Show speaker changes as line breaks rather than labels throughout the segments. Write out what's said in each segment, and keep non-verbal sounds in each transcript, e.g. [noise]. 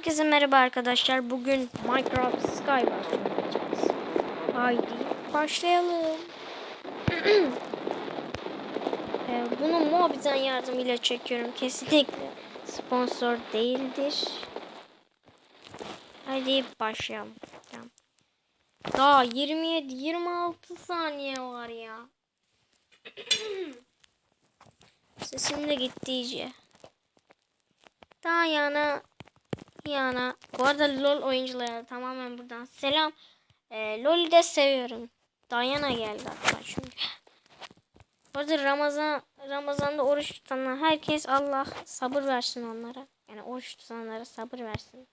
Herkese merhaba arkadaşlar. Bugün Minecraft Skywars oynayacağız. Haydi başlayalım. [clears throat] Ee, Bunu Mobiz'den yardımıyla çekiyorum. Kesinlikle sponsor değildir. Hadi başlayalım. Daha 27-26 saniye var ya. [clears throat] Sesim de gitti iyice. Daha yana yana. Bu arada LOL oyunculara tamamen buradan selam. Ee, LOL'ü de seviyorum. Dayana geldi hatta çünkü. Bu arada Ramazan Ramazan'da oruç tutanlar herkes Allah sabır versin onlara. Yani oruç tutanlara sabır versin.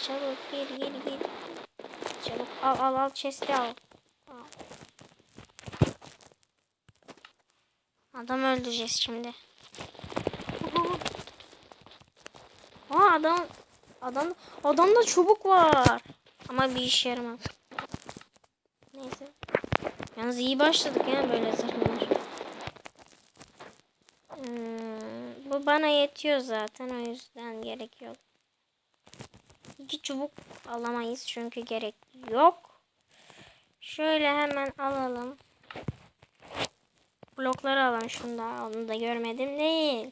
Çabuk gir gir gir. Çabuk al al al chest'i al. Adam öldüreceğiz şimdi. Aa adam adam adamda çubuk var. Ama bir işe yaramaz. Neyse. Yalnız iyi başladık ya böyle zırhlar. Hmm, bu bana yetiyor zaten o yüzden gerek yok. İki çubuk alamayız çünkü gerek yok. Şöyle hemen alalım. Blokları alalım şunu da. Onu da görmedim değil.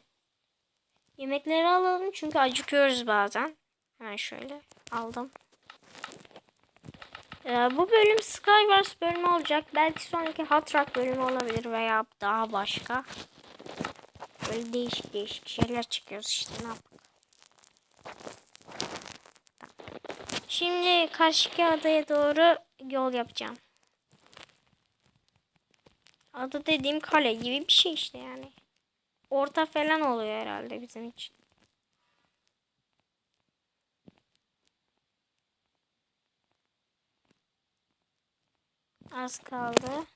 Yemekleri alalım çünkü acıkıyoruz bazen. Hemen şöyle aldım. Ee, bu bölüm Skywars bölümü olacak. Belki sonraki Hot Rock bölümü olabilir veya daha başka. Böyle değişik değişik şeyler çıkıyoruz işte ne yapalım. Şimdi karşıki adaya doğru yol yapacağım. Ada dediğim kale gibi bir şey işte yani. Orta falan oluyor herhalde bizim için. Az kaldı.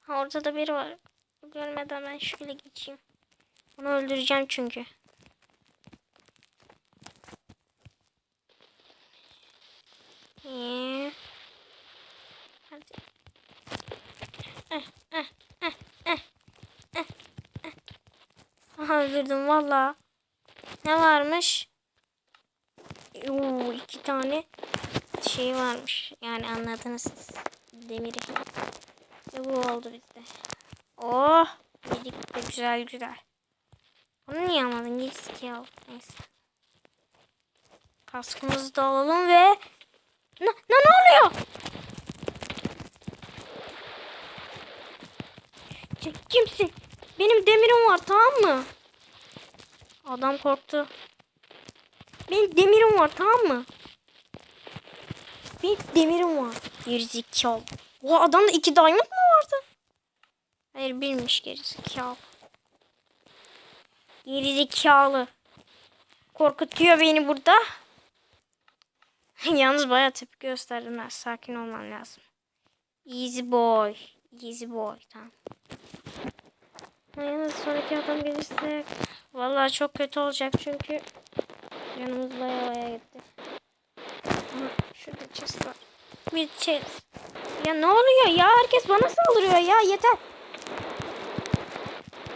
Ha, orada biri var. Görmeden ben şöyle geçeyim. Onu öldüreceğim çünkü. Ee, hadi. Eh, eh, eh, eh. Aha öldürdüm valla. Ne varmış? Oo, iki tane şey varmış. Yani anladınız. Demiri. Ve bu oldu bizde. Oh! Yedik de güzel güzel. Onu niye almadın? Git al. Neyse. Kaskımızı da alalım ve... Ne, ne, ne oluyor? Kim- Kimsin? Benim demirim var tamam mı? Adam korktu. Benim demirim var tamam mı? Benim demirim var. Gerizekalı. O adamda iki diamond mı vardı? Hayır birmiş gerizekalı. Gerizekalı. Korkutuyor beni burada. [laughs] Yalnız bayağı tepki gösterdim. Sakin olman lazım. Easy boy. Easy boy. Tamam. Yalnız sonraki adam gelirse vallahi çok kötü olacak çünkü canımız bayağı bayağı gitti. Aha, şurada chest var. Bir chest. Ya ne oluyor ya? Herkes bana saldırıyor ya. Yeter.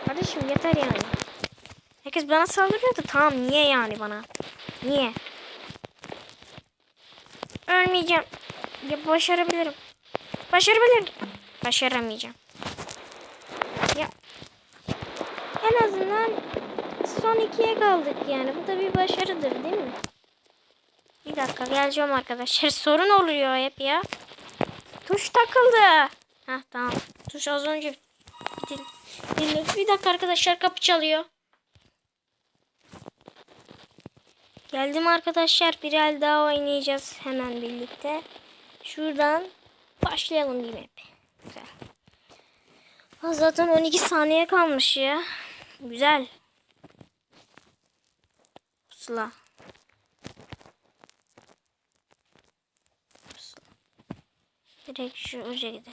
Kardeşim yeter yani. Herkes bana saldırıyor da tamam niye yani bana? Niye? Ölmeyeceğim. Ya başarabilirim. Başarabilirim. Başaramayacağım. Ya en azından son ikiye kaldık yani. Bu da bir başarıdır değil mi? Bir dakika geleceğim arkadaşlar. [laughs] Sorun oluyor hep ya. Tuş takıldı. Heh tamam. Tuş az önce Dil-. Bir dakika arkadaşlar kapı çalıyor. Geldim arkadaşlar. Bir el daha oynayacağız hemen birlikte. Şuradan başlayalım bir map. Zaten 12 saniye kalmış ya. Güzel. Pusula. Pusula. Direkt şu uca gidelim.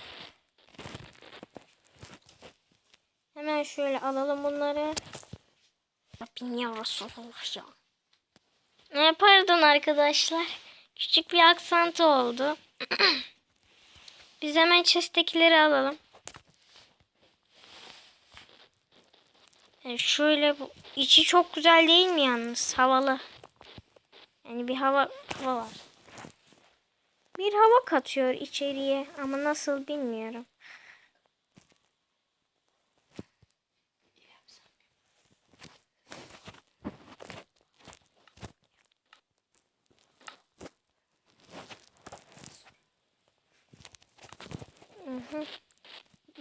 Hemen şöyle alalım bunları. Rabbim ya Resulallah ya. Ne pardon arkadaşlar. Küçük bir aksantı oldu. [clears throat] Biz hemen chest'tekileri alalım. E, şöyle bu içi çok güzel değil mi yalnız? Havalı. Yani bir hava hava var. Bir hava katıyor içeriye ama nasıl bilmiyorum.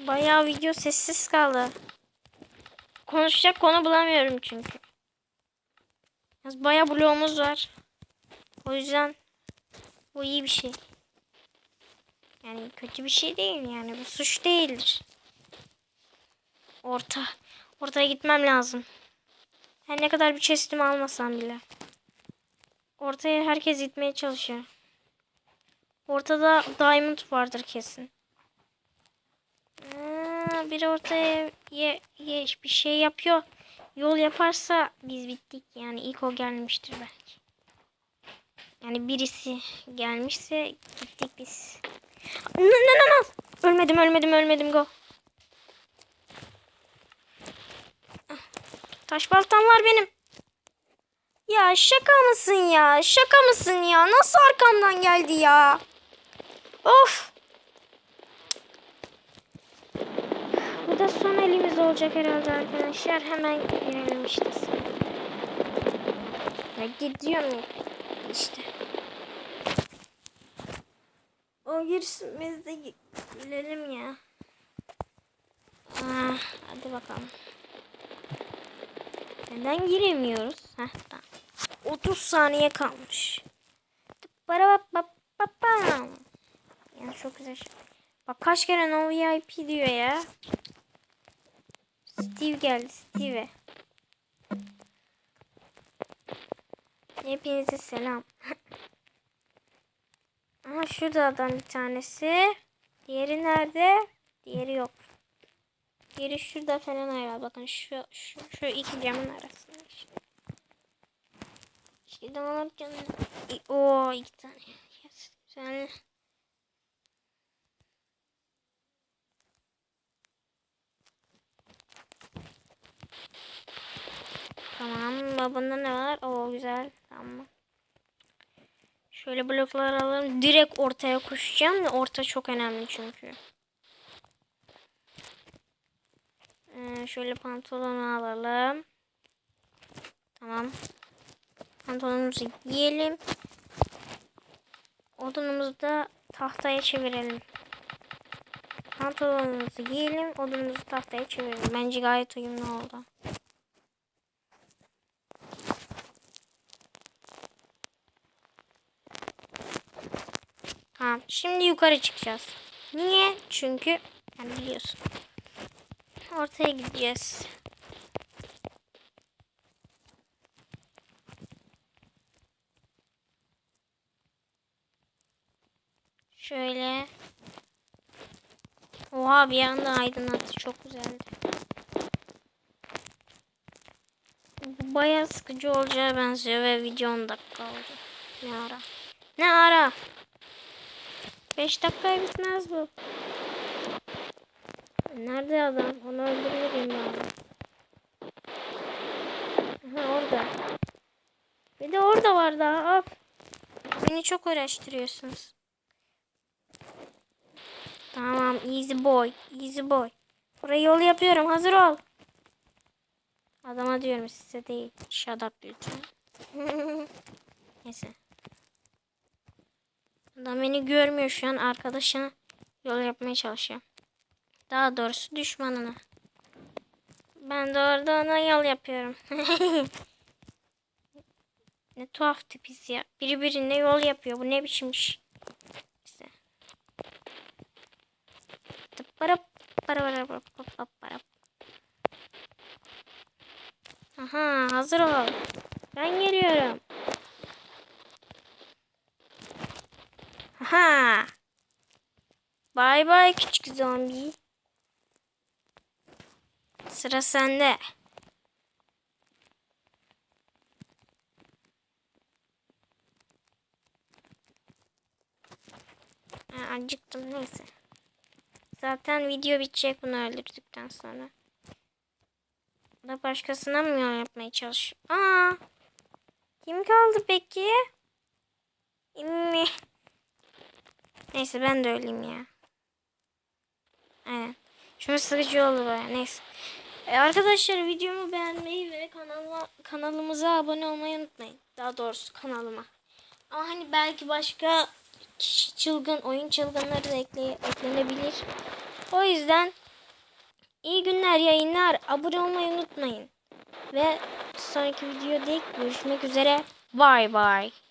Bayağı video sessiz kaldı. Konuşacak konu bulamıyorum çünkü. Yalnız Bayağı bloğumuz var. O yüzden bu iyi bir şey. Yani kötü bir şey değil yani. Bu suç değildir. Orta. Ortaya gitmem lazım. Her ne kadar bir chestimi almasam bile. Ortaya herkes gitmeye çalışıyor. Ortada diamond vardır kesin. Aa, biri ortaya ye, ye, bir şey yapıyor. Yol yaparsa biz bittik. Yani ilk o gelmiştir belki. Yani birisi gelmişse gittik biz. Ne ne ne ne? Ölmedim ölmedim ölmedim go. Ah, Taş baltam var benim. Ya şaka mısın ya? Şaka mısın ya? Nasıl arkamdan geldi ya? Of. Bu da son elimiz olacak herhalde arkadaşlar. Hemen girelim işte. Ya gidiyorum ya. İşte. O girsin biz de girelim ya. Ah, hadi bakalım. Neden giremiyoruz? Heh, tamam. 30 saniye kalmış. Para pam. Ya çok güzel. şey. Bak kaç kere no VIP diyor ya. Steve geldi Steve. Hepinize selam. [laughs] Aha şurada adam bir tanesi. Diğeri nerede? Diğeri yok. Diğeri şurada falan herhalde. Bakın şu, şu, şu iki camın arasında işte. İşte damarken... Oo iki tane. Yes. Güzel. Tamam. Babında ne var? Oo güzel. Tamam. Şöyle bloklar alalım. Direkt ortaya koşacağım. Orta çok önemli çünkü. Ee, şöyle pantolonu alalım. Tamam. Pantolonumuzu giyelim. Odunumuzu da tahtaya çevirelim. Pantolonumuzu giyelim. Odunumuzu tahtaya çevirelim. Bence gayet uyumlu oldu. Ha, şimdi yukarı çıkacağız. Niye? Çünkü yani biliyorsun. Ortaya gideceğiz. Şöyle. Oha bir anda aydınlattı. Çok güzeldi. Bu Bayağı sıkıcı olacağı benziyor ve video 10 dakika oldu. Ne ara? Ne ara? 5 dakikaya bitmez bu. Nerede adam? Onu öldürürüm ya. Aha orada. Bir de orada var daha. Of. Beni çok uğraştırıyorsunuz. Tamam easy boy. Easy boy. Buraya yol yapıyorum. Hazır ol. Adama diyorum size değil. Shut up lütfen. [laughs] Neyse. Adam beni görmüyor şu an. Arkadaşına yol yapmaya çalışıyor. Daha doğrusu düşmanına. Ben de orada ona yol yapıyorum. [laughs] ne tuhaf tipiz ya. Biri birine yol yapıyor. Bu ne biçim iş? İşte. Aha hazır ol. Ben geliyorum. Aha. Bay bay küçük zombi. Sıra sende. Ha, acıktım neyse. Zaten video bitecek bunu öldürdükten sonra. da başkasına mı yol yapmaya çalışıyor? Aa, kim kaldı peki? İmmi. Neyse ben de öleyim ya. Aynen. Şunu sıkıcı oldu baya. Neyse. E, arkadaşlar videomu beğenmeyi ve kanalıma, kanalımıza abone olmayı unutmayın. Daha doğrusu kanalıma. Ama hani belki başka kişi çılgın, oyun çılgınları da ekle, eklenebilir. O yüzden iyi günler yayınlar. Abone olmayı unutmayın. Ve sonraki videoda görüşmek üzere. Bye bye.